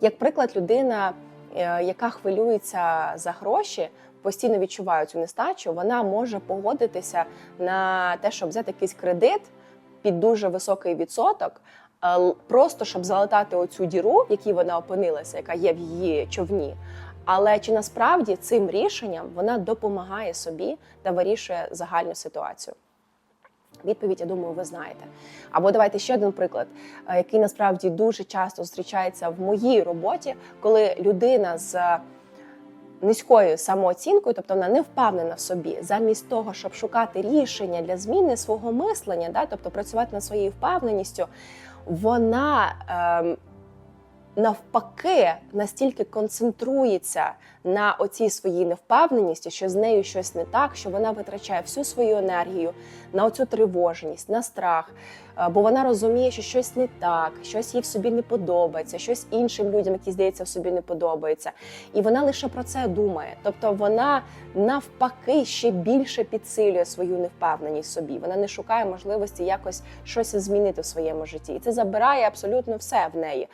Як приклад, людина, е, яка хвилюється за гроші, постійно відчуває цю нестачу, вона може погодитися на те, щоб взяти якийсь кредит під дуже високий відсоток, просто щоб залатати оцю діру, в якій вона опинилася, яка є в її човні. Але чи насправді цим рішенням вона допомагає собі та вирішує загальну ситуацію? Відповідь, я думаю, ви знаєте. Або давайте ще один приклад, е, який насправді дуже часто зустрічається в моїй роботі, коли людина з низькою самооцінкою, тобто вона не впевнена в собі, замість того, щоб шукати рішення для зміни свого мислення, да, тобто працювати над своєю впевненістю, вона ем, навпаки настільки концентрується на оцій своїй невпевненості, що з нею щось не так, що вона витрачає всю свою енергію на оцю тривожність, на страх, е, бо вона розуміє, що щось не так, щось їй в собі не подобається, щось іншим людям, які здається, в собі не подобається. І вона лише про це думає. Тобто вона навпаки ще більше підсилює свою невпевненість собі. Вона не шукає можливості якось щось змінити в своєму житті. І це забирає абсолютно все в неї.